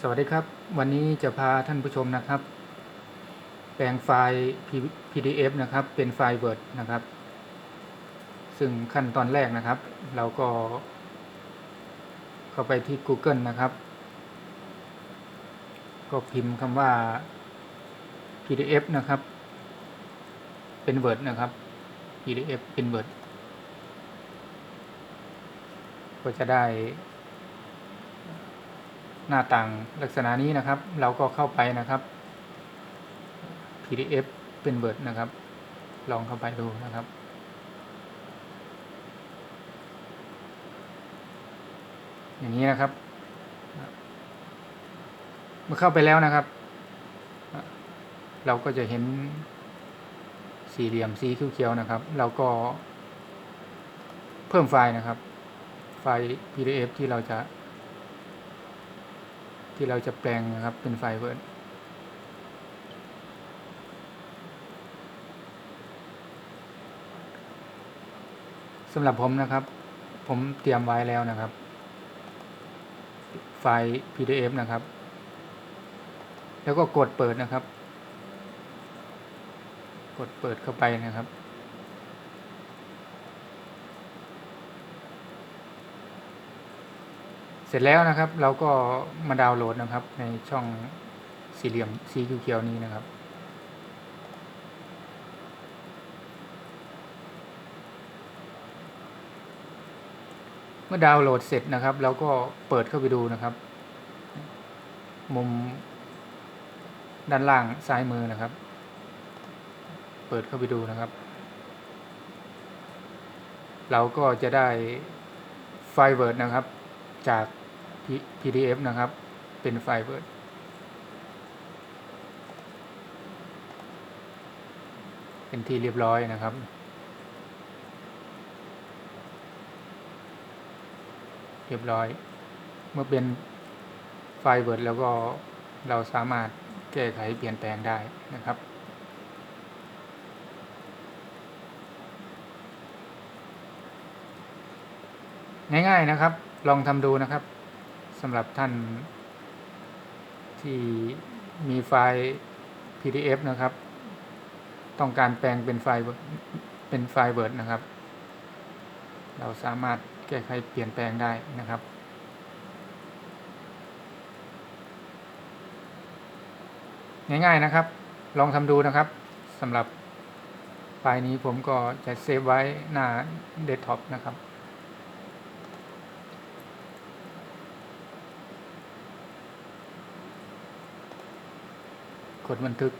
สวัสดีครับ วันนี้จะพาท่านผู้ชมนะครับ แปลงไฟล์ pdf นะครับ เป็นไฟล์ Word นะครับ ซึ่งขั้นตอนแรกนะครับ เราก็ เข้าไปที่ Google นะครับ ก็พิมพ์คำว่า PDF นะครับ เป็น Word นะครับ PDF เป็น Word ก็จะได้ หน้าต่างลักษณะนี้นะครับ เราก็เข้าไปนะครับ PDF เป็น Word นะครับ ลองเข้าไปดูนะครับอย่างนี้นะครับ เมื่อเข้าไปแล้วนะครับ เราก็จะเห็นสี่เหลี่ยมสีเขียวๆนะครับ เราก็เพิ่มไฟล์นะครับ ไฟล์ PDF ที่เราจะ ที่เราจะแปลงนะครับเป็นไฟล์ Word สำหรับผมนะครับ ผมเตรียมไว้แล้วนะครับ ไฟล์ PDF นะครับ แล้วก็กดเปิดนะครับ กดเปิดเข้าไปนะครับ เส ร็จแล้วนะครับ เราก็มาดาวน์โหลดนะครับ ในช่องสี่เหลี่ยมสีเขียวๆนี้นะครับ เมื่อดาวน์โหลดเสร็จนะครับ เราก็เปิดเข้าไปดูนะครับ มุมด้านล่างซ้ายมือนะครับ เปิดเข้าไปดูนะครับ เราก็จะได้ไฟล์ Word นะครับจาก PDF นะครับ เป็นไฟล์ Word เป็นที่เรียบร้อยนะครับ เรียบร้อย เมื่อเป็นไฟล์ Word แล้วก็เราสามารถแก้ไขเปลี่ยนแปลงได้นะครับง่ายๆนะครับ ลองทำดูนะครับ สำหรับท่านที่มีไฟล์ PDF นะครับ ต้องการแปลงเป็นไฟล์เป็นไฟล์ Word นะครับ เราสามารถแก้ไขเปลี่ยนแปลงได้นะครับง่ายๆนะครับ ลองทำดูนะครับสำหรับไฟล์นี้ผมก็จะเซฟไว้หน้าเดสก์ท็อปนะครับ กดบันทึก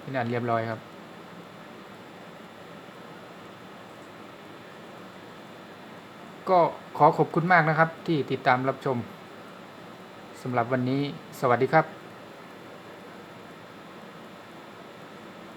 เป็นอันเรียบร้อยครับ ก็ขอขอบคุณมากนะครับที่ติดตามรับชมสำหรับวันนี้สวัสดีครับ